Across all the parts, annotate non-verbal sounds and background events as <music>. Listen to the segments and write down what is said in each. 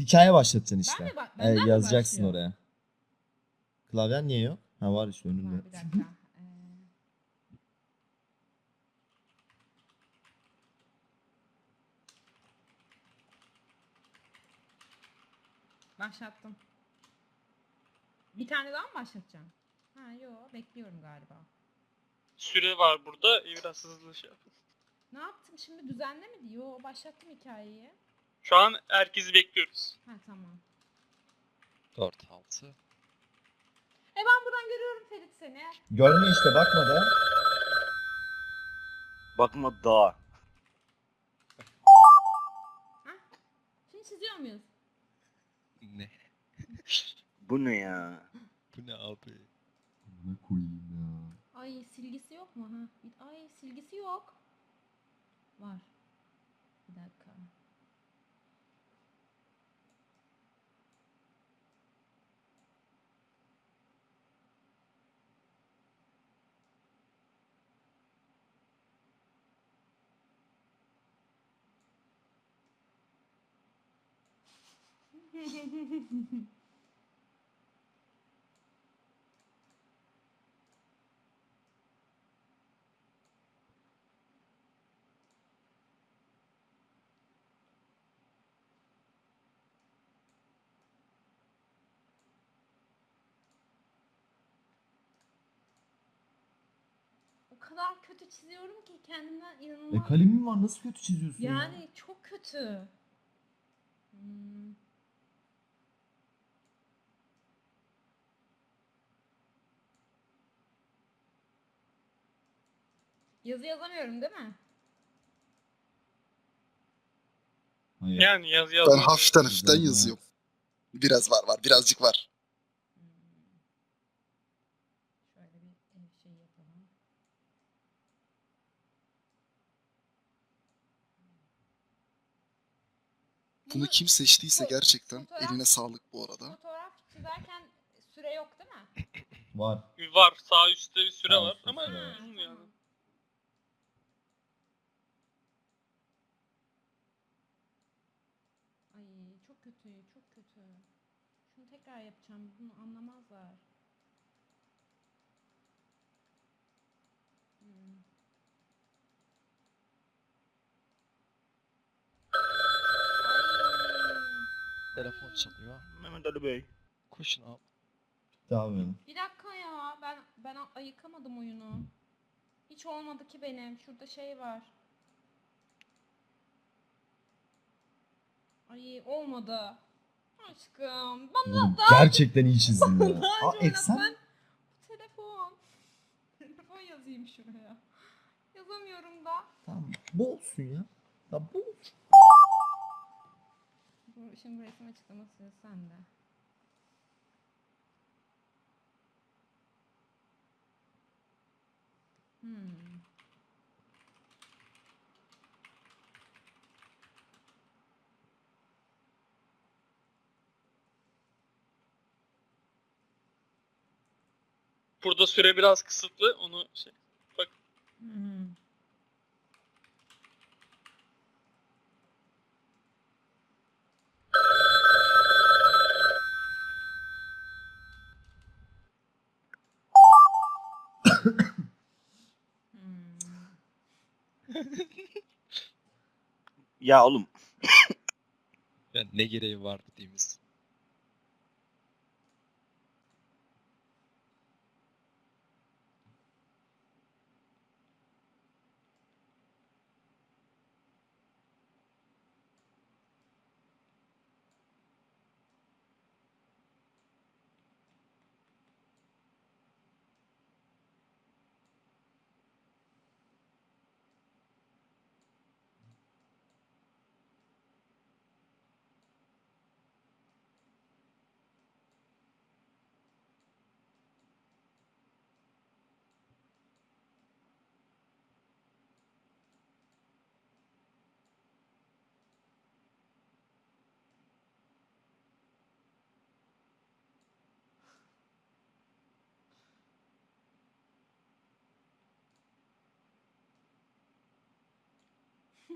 hikaye başlatacaksın işte. Ben mi bak? Evet, Benden mi yazacaksın başlıyor? oraya. Klavyen niye yok? Ha var işte Var, önünde. bir dakika. <laughs> Ee, Başlattım. Bir tane daha mı başlatacağım? Ha yo bekliyorum galiba. Süre var burada. Biraz hızlı şey yapın. Ne yaptım şimdi düzenle mi diyor? Başlattım hikayeyi. Şu an herkesi bekliyoruz. Ha tamam. 4 6. E ben buradan görüyorum Ferit seni. Görme işte bakma da. Bakma daha. Şimdi çiziyor muyuz? Ne? <laughs> Bu ne ya? Bu ne abi? Ne koyayım ya. Ay silgisi yok mu? Ha? Ay silgisi yok. Var. Bir dakika. O kadar kötü çiziyorum ki kendimden E inanılmaz. kalemim var nasıl kötü çiziyorsun ya? yani çok kötü. Hmm. Yazı yazamıyorum değil mi? Hayır. Yani yaz yaz. Ben hafiften hafiften Güzel, yazıyorum. Biraz var var birazcık var. Hmm. Şöyle bir ev şey yapalım. Bunu kim seçtiyse gerçekten fotoğraf- eline sağlık bu arada. Fotoğraf çizerken süre yok değil mi? Var. Var. Sağ üstte bir süre Sağ var üstte ama süre var. uzun yani. Tamam. Ay çok kötü, çok kötü. Şunu tekrar yapacağım. Bunu anlamazlar. Hmm. Telefon çalıyor. Mehmet Ali Bey. Koşun abi. Benim. Bir dakika ya. Ben ben ayıkamadım oyunu. Hiç olmadı ki benim. Şurada şey var. Ay olmadı. Aşkım. Bana daha gerçekten iyi çizdin ya. Aa önce eksen Ben telefon. <laughs> telefon yazayım şuraya. Yazamıyorum da. Tamam. Bu olsun ya. Ya bu olsun. Bu, şimdi bu resim açıklaması sende. Hmm. Burada süre biraz kısıtlı. Onu şey. Hmm. Hmm. Ya oğlum Yani ne gereği var dediğimiz.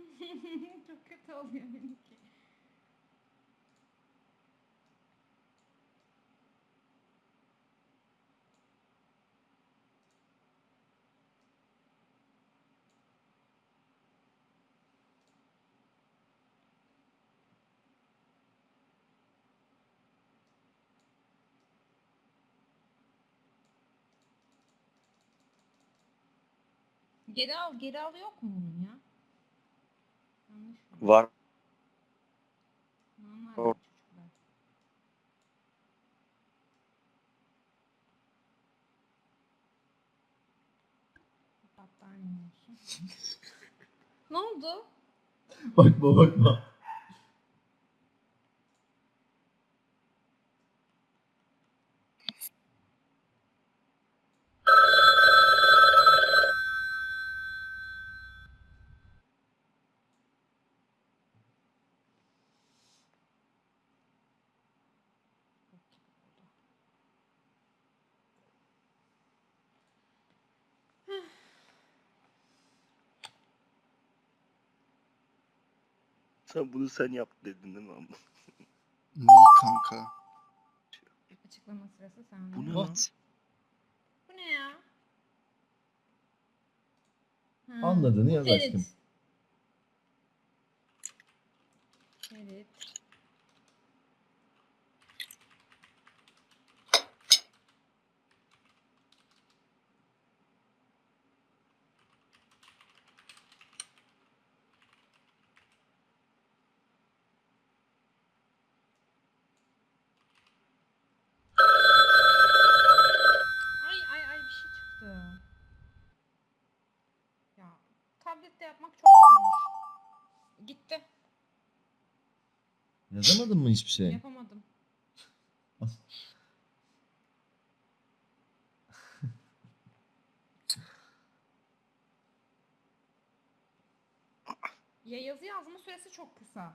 <laughs> Çok kötü oluyor benimki. Geri al, geri al yok mu bunun? Var. Normal <laughs> ne oldu? Bakma bakma. Sen bunu sen yaptın dedin değil mi ama? Ne kanka? Açıklama sırası sende. Bu ne? What? Bu ne ya? Ha, Anladığını yaz Ferit. aşkım. Ferit. Ay ay ay bir şey çıktı. Ya tablette yapmak çok zormuş. Gitti. Yazamadın mı hiçbir şey? Yapamadım. <laughs> ya yazı yazma süresi çok kısa.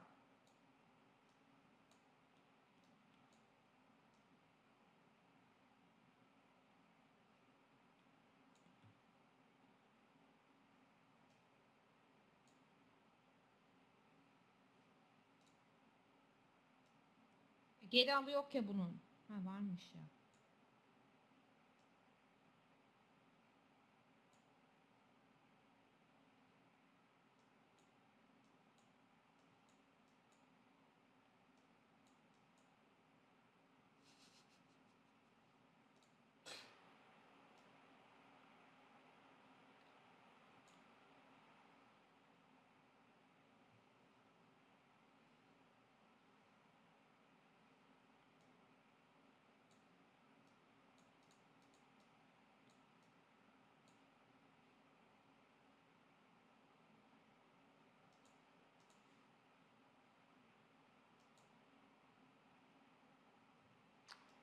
Geri alı yok ya bunun. Ha varmış ya.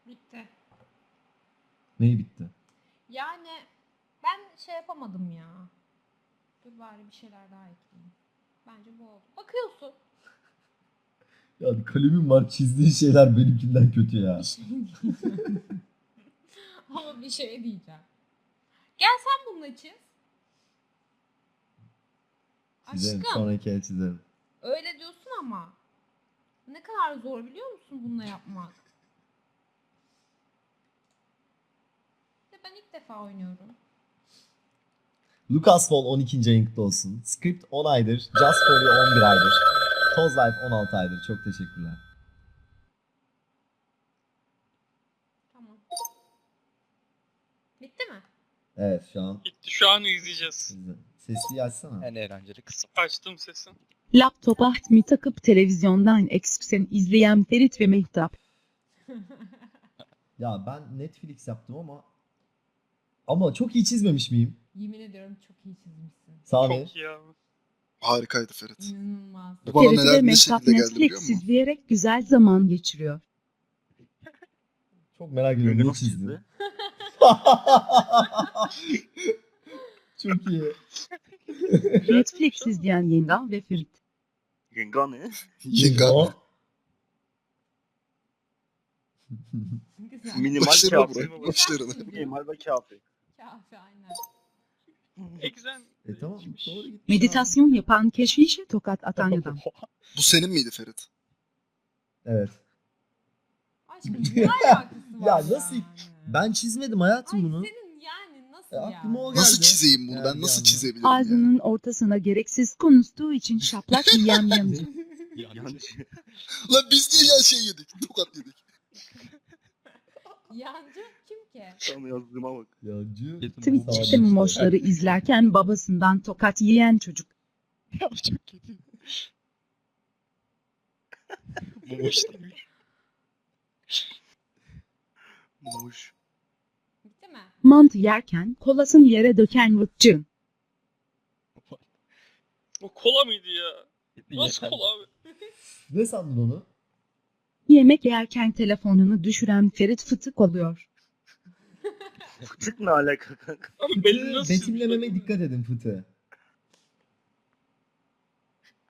Bitti. Neyi bitti? Yani ben şey yapamadım ya. Dur bari bir şeyler daha ekleyeyim. Bence bu oldu. Bakıyorsun. <laughs> Ya kalemim var çizdiğin şeyler benimkinden kötü ya. Bir şey diyeceğim. <laughs> Ama bir şey diyeceğim. Gel sen bununla çiz. Çizerim Aşkım sonraki el çizerim. öyle diyorsun ama ne kadar zor biliyor musun bununla yapmak? Ben ilk defa oynuyorum. Lucas Fall 12. ayın kutlu olsun. Script 10 aydır. Just For You 11 aydır. Toz Life 16 aydır. Çok teşekkürler. Tamam. Bitti mi? Evet şu an Gitti şu an izleyeceğiz. Sesliyi açsana. En eğlenceli kısım. Açtım sesini. Laptop ahtmi takıp televizyondan eksküsen izleyen Ferit ve Mehtap. Ya ben Netflix yaptım ama ama çok iyi çizmemiş miyim? Yemin ediyorum çok iyi çizmişsin. Sami. Çok iyi abi. Harikaydı Ferit. İnanılmaz. Bu bana neler ne Mehtap şekilde geldi biliyor Netflix musun? izleyerek güzel zaman geçiriyor. Çok merak ediyorum ne çizdi. <laughs> çok iyi. Netflix izleyen Yengam ve Ferit. Yenga ne? Yenga. Güzel. Minimal Başlarına kafi. bırak. Başlarına. Minimal ve kafi. Kafi aynen. Exen. E tamam doğru gitmiş. Meditasyon yapan keşişe tokat atan adam. <laughs> Bu senin miydi Ferit? Evet. Aşkım <laughs> ne alakası var Ya nasıl- yani? Ben çizmedim hayatım Ay bunu. senin yani nasıl E, ya? aklıma o geldi. Nasıl çizeyim bunu? Yani Ben nasıl anda. çizebilirim? Ağzının ortasına gereksiz konuştuğu için şaplak yiyen yancı. Yanlış. Lan biz niye ya şey yedik? Tokat yedik. <laughs> Yancı kim ki? Tam yazdığıma bak. Yancı. Twitch'te momoşları izlerken babasından tokat yiyen çocuk. Ya çok kötü. Momoş değil? Muş. Bitti mi? Mantı yerken kolasını yere döken vıtçın. O kola mıydı ya? Nasıl kola abi? Ne sandın onu? Yemek yerken telefonunu düşüren Ferit fıtık oluyor. Fıtık ne alaka kanka? Abi Fıtığı nasıl betimlememe dikkat edin fıtığı.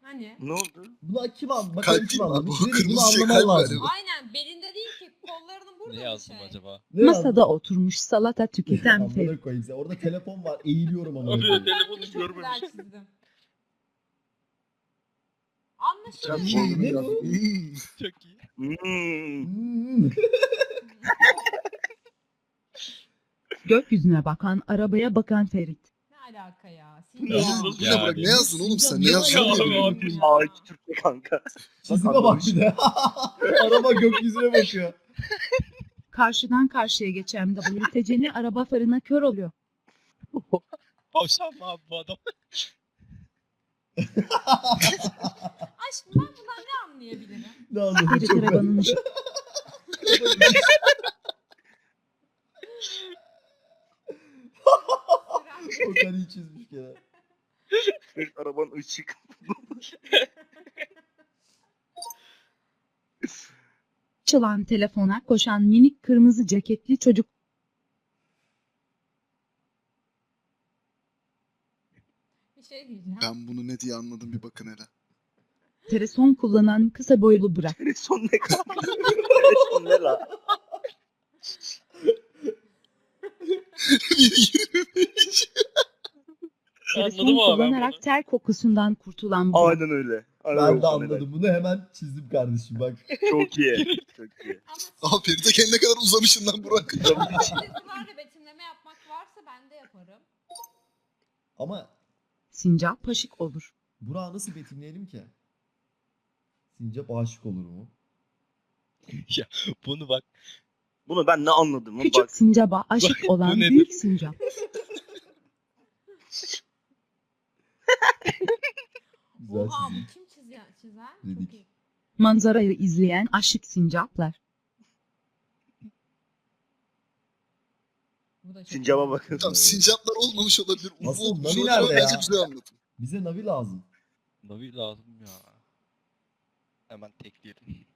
Hani? Ne oldu? Buna kim an? Bakalım Kalp kim değil mi abi? anlamış? O Dedi, bunu kırmızı şey kalp lazım. galiba. Aynen belinde değil ki kollarının burada Ne bir yazdım şey. acaba? Ne? Masada oturmuş salata tüketen Amına Ferit. koyayım. Orada telefon var. Eğiliyorum ama. Abi telefonu Ben çok güzel görmemiş. çizdim. Hmm, ne Hmm. bu? Hmm. Çok iyi. Hmm. Hmm. <laughs> Gökyüzüne bakan arabaya bakan Ferit. Ne alaka ya? Ne Ya, oğlum? Bu ne ya bırak? abi. Ne yazdın oğlum sen? Ne Ya yazdın? abi, oğlum? abi. Türkçe kanka. Çizime Bak bak bir de. <laughs> Araba gökyüzüne bakıyor. Karşıdan karşıya geçen WTC'ni araba farına kör oluyor. Tavşan mı abi bu adam? Aşkım ben bundan ne anlayabilirim? <laughs> Ne anladın çok arabanın ışığı O kadar iyi çizmiş gene. Ferit arabanın ışık. çalan telefona koşan minik kırmızı ceketli çocuk. Şey diyeceğim. Ben bunu ne diye anladım bir bakın hele. Telefon kullanan kısa boylu bırak. Telefon ne kanka? Telefon ne la? Bir yirmi- Telefon Anladım ben kullanarak bunu. ter kokusundan kurtulan bırak. Aynen öyle. Aynen Ben öyle. de anladım. Bunu hemen çizdim kardeşim bak. Çok iyi. <laughs> Çok iyi. Ama Abi Ferit'e kendine kadar uzamışsın lan Burak. çizgilerle betimleme yapmak varsa ben de yaparım. Ama Sincap paşık olur. Burak'ı nasıl betimleyelim ki? Sincap aşık olur mu? <laughs> Bunu bak. Bunu ben ne anladım? Küçük Bak. sincaba aşık Bu olan nedir? büyük sincap. <laughs> Güzel Oha çizim. bu kim çizer? çizer? Dedik. İyi. Manzarayı izleyen aşık sincaplar. İyi. bakın. Tamam sincaplar olmamış olabilir. Uvu Aslında olmuş Navi olabilir. nerede ama ya? Bence güzel anladım. Bize Navi lazım. Navi lazım ya. Hemen tekleyelim.